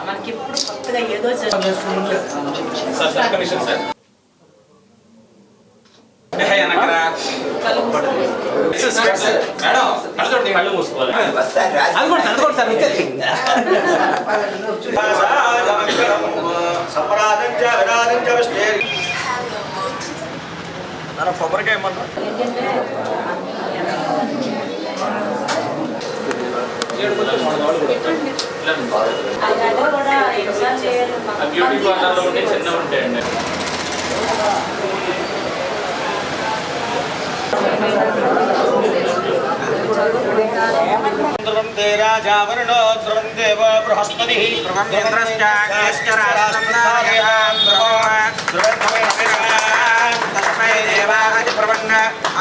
మనకిప్పుడు కొత్తగా ఏదో సార్ కళ్ళు మూసుకోవాలి అది కూడా చదువుకోండి సార్ మీకు సంపరాధం చ విరాధం చ వచ్చేది కొబ్బరికాయ ఏమన్నా? బ్యూటీ పార్లర్లో ఉండే చిన్న ఉంటాయండి ధ్రువం తే రాజావరుణో ధ్రువం దేవ బృహస్పతి. ధ్రువం ఇంద్రశ్చాగ్నిశ్చ రాష్ట్రం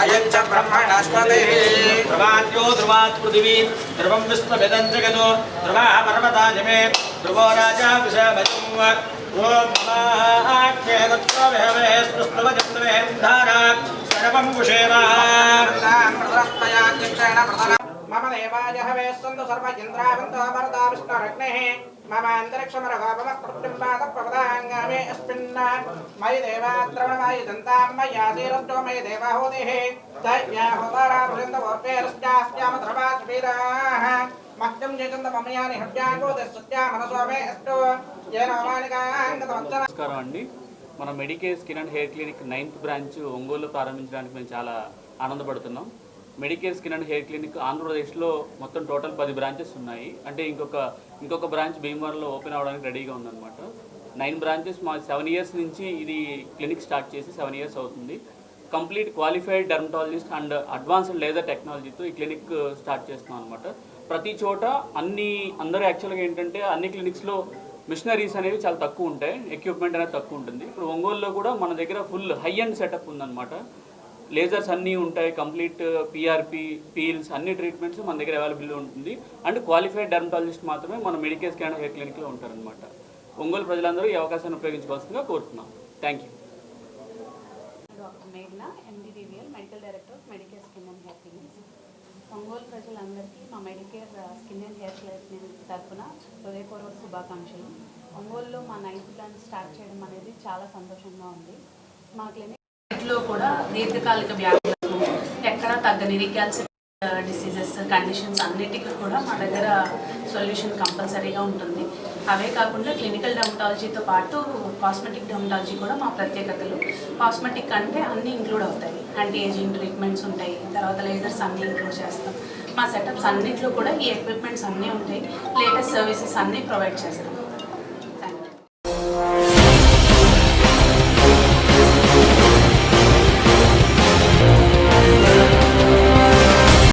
अयं च ब्रह्मणस्पतिः ध्रुवाद्यो ध्रुवात् पृथिवी ध्रुवं विश्वभिदं जगतो ध्रुवः पर्वताजमे ध्रुवो राजा विषमजम् ॐ नमाख्ये तत्त्वभवे स्पृष्टवजन्तवेन्धारा सर्वं कुशेवाः। मम देवाजः वे सन्तु विष्णुरग्नेः మమ అంతరిక్షమరగోపమ ప్రతింబాద ప్రవదాంగామే అస్మిన్ మయి దేవాద్రవణమయి దంతాం మయాసీరష్టో మయి దేవాహోదేః దయ్యా హోదారా భృంద వర్పేరస్యాస్యామ ధ్రవాస్వీరాః మహ్యం జగంద మమయాని హవ్యాంగో దస్సత్యా మనసోమే అష్టో ఏన మానికాంగతమచ్చన నమస్కారం అండి. మన Medicare skin and hair clinic ninth branch Ongole ప్రారంభించడానికి మేము చాలా ఆనందపడుతున్నాం. Medicare skin and hair clinic ఆంధ్రప్రదేశ్లో మొత్తం టోటల్ పది బ్రాంచెస్ ఉన్నాయి. అంటే ఇంకొక ఇంకొక బ్రాంచ్ భీమవరంలో ఓపెన్ అవ్వడానికి రెడీగా ఉందన్నమాట. నైన్ బ్రాంచెస్ మా సెవెన్ ఇయర్స్ నుంచి ఇది క్లినిక్ స్టార్ట్ చేసి సెవెన్ ఇయర్స్ అవుతుంది. Complete qualified dermatologist and advanced laser టెక్నాలజీతో ఈ క్లినిక్ స్టార్ట్ చేస్తున్నాం అనమాట ప్రతి చోట అన్ని అందరూ యాక్చువల్గా ఏంటంటే అన్ని క్లినిక్స్లో మిషనరీస్ అనేవి చాలా తక్కువ ఉంటాయి. ఎక్విప్మెంట్ అనేది తక్కువ ఉంటుంది. ఇప్పుడు ఒంగోలులో కూడా మన దగ్గర ఫుల్ హై అండ్ సెటప్ ఉందన్నమాట. లేజర్స్ అన్నీ ఉంటాయి కంప్లీట్ uh, పిఆర్పి పీల్స్ అన్ని ట్రీట్మెంట్స్ మన దగ్గర అవైలబుల్ ఉంటుంది. అండ్ క్వాలిఫైడ్ డెర్మటాలజిస్ట్ మాత్రమే మన మెడికేర్ స్కాన్ హెయిర్ క్లినిక్లో ఉంటారనమాట ఒంగోలు ప్రజలందరూ ఈ అవకాశాన్ని ఉపయోగించుకోవాల్సిందిగా కోరుతున్నాం. Thank you director skin and Ongole ప్రజలందరికీ మా Medicare skin and hair clinic తరఫున హృదయపూర్వక శుభాకాంక్షలు. ఒంగోలులో మా నైన్త్ ప్లాన్ స్టార్ట్ చేయడం అనేది చాలా సంతోషంగా ఉంది. మా క్లినిక్ లో కూడా దీర్ఘకాలిక వ్యాధులకు ఎక్కడా తగ్గని రికాల్సిట్ డిసీజెస్ కండిషన్స్ అన్నిటికీ కూడా మా దగ్గర సొల్యూషన్ కంపల్సరీగా ఉంటుంది. అవే కాకుండా క్లినికల్ డెమటాలజీతో పాటు కాస్మెటిక్ డెమటాలజీ కూడా మా ప్రత్యేకతలు. కాస్మెటిక్ అంటే అన్నీ ఇంక్లూడ్ అవుతాయి. యాంటీ ఏజింగ్ ట్రీట్మెంట్స్ ఉంటాయి. తర్వాత లేజర్స్ అన్నీ ఇంక్లూడ్ చేస్తాం. మా సెటప్స్ అన్నిట్లో కూడా ఈ ఎక్విప్మెంట్స్ అన్నీ ఉంటాయి. లేటెస్ట్ సర్వీసెస్ అన్నీ ప్రొవైడ్ చేస్తాం.